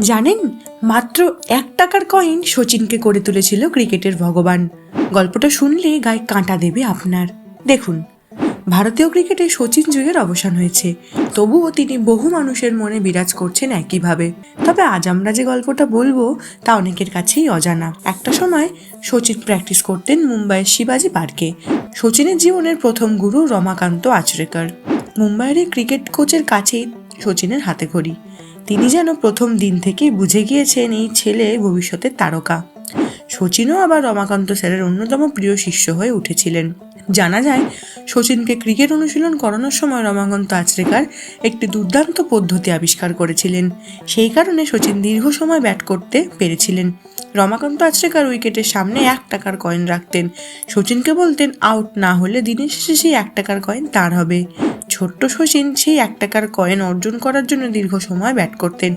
জানেন, মাত্র এক টাকার কয়েন সচিনকে করে তুলেছিল ক্রিকেটের ভগবান। গল্পটা শুনলে গায়ে কাঁটা দেবে আপনার। দেখুন, ভারতীয় ক্রিকেটে সচিন যুগের অবসান হয়েছে। তবুও তিনি বহু মানুষের মনে বিরাজ করছেন একইভাবে। তবে আজ আমরা যে গল্পটা বলব, তা অনেকের কাছেই অজানা। একটা সময় সচিন প্র্যাকটিস করতেন মুম্বাইয়ের শিবাজি পার্কে। সচিনের জীবনের প্রথম গুরু রমাকান্ত আচরেকর। মুম্বাইয়ের ক্রিকেট কোচের কাছেই সচিনের হাতে ঘড়ি। তিনি যেন প্রথম দিন থেকেই বুঝে গিয়েছেন এই ছেলে ভবিষ্যতের তারকা। সচিনও আবার রমাকান্ত স্যারের অন্যতম প্রিয় শিষ্য হয়ে উঠেছিলেন। জানা যায়, সচিনকে ক্রিকেট অনুশীলন করানোর সময় রমাকান্ত আচরেকার একটি দুর্দান্ত পদ্ধতি আবিষ্কার করেছিলেন। সেই কারণে শচীন দীর্ঘ সময় ব্যাট করতে পেরেছিলেন। রমাকান্ত আচরেকার উইকেটের সামনে এক টাকার কয়েন রাখতেন। সচিনকে বলতেন, আউট না হলে দিনের শেষে সেই এক টাকার কয়েন তার হবে। ছোট্ট শচীন সেই এক টাকার কয়েন অর্জন করার জন্য দীর্ঘ সময় ব্যাট করতেন।